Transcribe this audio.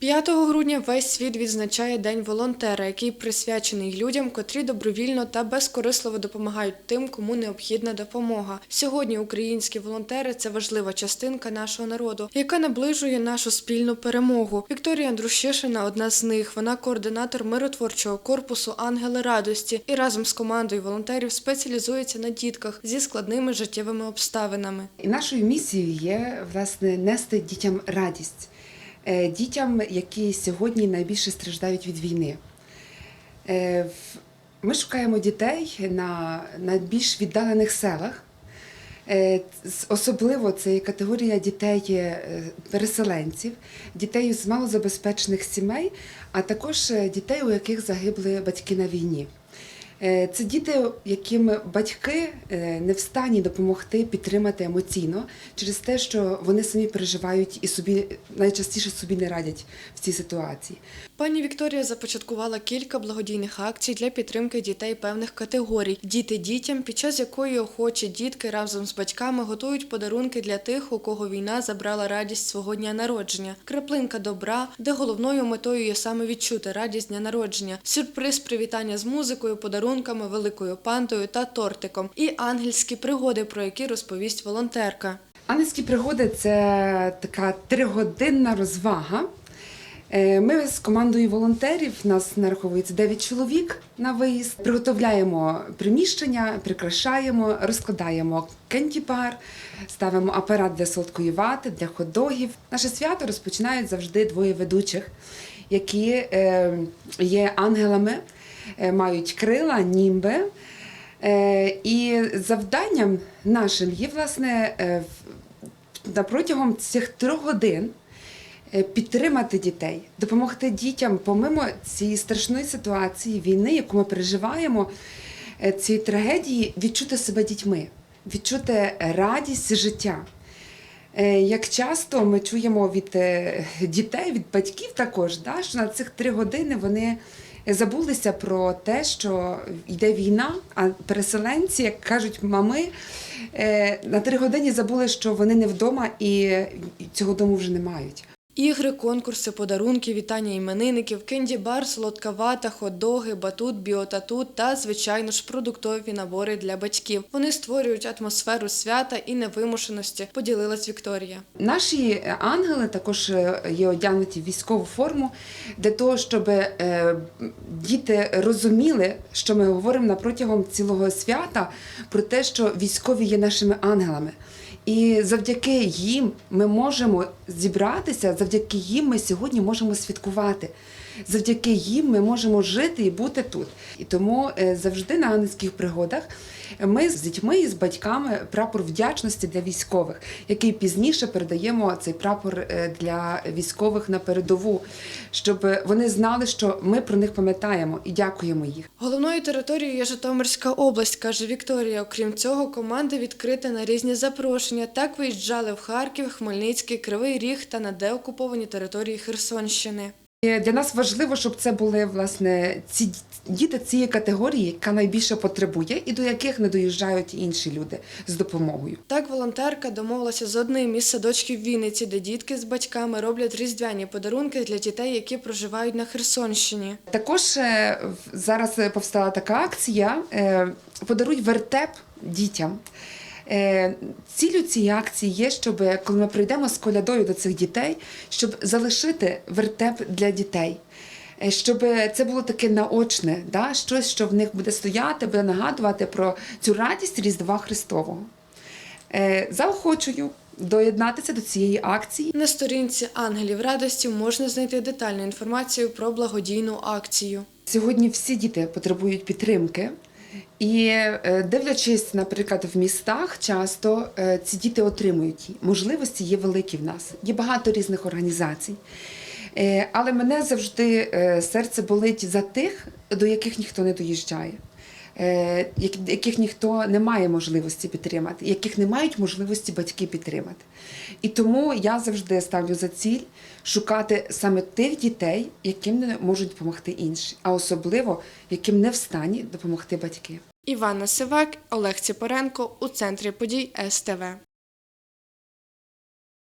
5 грудня весь світ відзначає День волонтера, який присвячений людям, котрі добровільно та безкорисливо допомагають тим, кому необхідна допомога. Сьогодні українські волонтери це важлива частинка нашого народу, яка наближує нашу спільну перемогу. Вікторія Андрущишина одна з них. Вона координатор миротворчого корпусу Ангели радості і разом з командою волонтерів спеціалізується на дітках зі складними життєвими обставинами. І нашою місією є власне нести дітям радість, дітям, які сьогодні найбільше страждають від війни. Е, Ми шукаємо дітей на найбільш віддалених селах. Е, Особливо це є категорія дітей е, переселенців, дітей з малозабезпечених сімей, а також е, дітей, у яких загибли батьки на війні. Е, Це діти, яким батьки е, не в стані допомогти підтримати емоційно через те, що вони самі переживають і собі найчастіше собі не радять в цій ситуації. Пані Вікторія започаткувала кілька благодійних акцій для підтримки дітей певних категорій Діти дітям, під час якої охочі дітки разом з батьками готують подарунки для тих, у кого війна забрала радість свого дня народження. Краплинка добра, де головною метою є саме відчути радість дня народження, сюрприз привітання з музикою, подарунками, великою пантою та тортиком, і ангельські пригоди, про які розповість волонтерка. Ангельські пригоди це така тригодинна розвага. Е, Ми з командою волонтерів, нас нараховується 9 чоловік на виїзд. Приготовляємо приміщення, прикрашаємо, розкладаємо кенті-бар, ставимо апарат для солодкої вати, для хот-догів. Наше свято розпочинають завжди двоє ведучих, які е, є ангелами, мають крила, німби. Е, І завданням нашим є власне е, протягом цих трьох годин е, підтримати дітей, допомогти дітям, помимо цієї страшної ситуації війни, яку ми переживаємо, е, цієї трагедії, відчути себе дітьми, відчути радість життя. Е, Як часто ми чуємо від е, дітей, від батьків також, що на цих три години вони забулися про те, що йде війна, а переселенці, як кажуть мами, е, на три години забули, що вони не вдома і і цього дому вже не мають. Ігри, конкурси, подарунки, вітання іменинників, кенді-бар, солодка вата, хот-доги, батут, біотатут та, звичайно ж, продуктові набори для батьків. Вони створюють атмосферу свята і невимушеності, поділилась Вікторія. Наші ангели також е, є одягнуті в військову форму для того, щоб е, діти розуміли, що ми говоримо протягом цілого свята про те, що військові є нашими ангелами. І завдяки їм ми можемо зібратися, завдяки їм ми сьогодні можемо святкувати. Завдяки їм ми можемо жити і бути тут. І тому е, завжди на ангельських пригодах ми з дітьми і з батьками прапор вдячності для військових, який пізніше передаємо цей прапор е, для військових на передову, щоб вони знали, що ми про них пам'ятаємо і дякуємо їх. Головною територією є Житомирська область, каже Вікторія. Окрім цього, команди відкрита на різні запрошення. Так виїжджали в Харків, Хмельницький, Кривий Ріг та на деокуповані території Херсонщини. І Для нас важливо, щоб це були власне ці діти цієї категорії, яка найбільше потребує, і до яких не доїжджають інші люди з допомогою. Так волонтерка домовилася з одним із садочків Вінниці, де дітки з батьками роблять різдвяні подарунки для дітей, які проживають на Херсонщині. Також е, зараз е, повстала така акція е, Подаруй вертеп дітям. Е, Цілю цієї акції є, щоб коли ми прийдемо з колядою до цих дітей, щоб залишити вертеп для дітей. Е, Щоб це було таке наочне, да? щось, що в них буде стояти, буде нагадувати про цю радість Різдва Христового. Е, Заохочую доєднатися до цієї акції. На сторінці Ангелів радості можна знайти детальну інформацію про благодійну акцію. Сьогодні всі діти потребують підтримки. І е, дивлячись, наприклад, в містах, часто е, ці діти отримують можливості є великі в нас. Є багато різних організацій. Е, Але мене завжди серце болить за тих, до яких ніхто не доїжджає, яких ніхто не має можливості підтримати, яких не мають можливості батьки підтримати. І тому я завжди ставлю за ціль шукати саме тих дітей, яким не можуть допомогти інші, а особливо яким не в стані допомогти батьки. Івана Сивак, Олег Ціпоренко у центрі подій СТВ.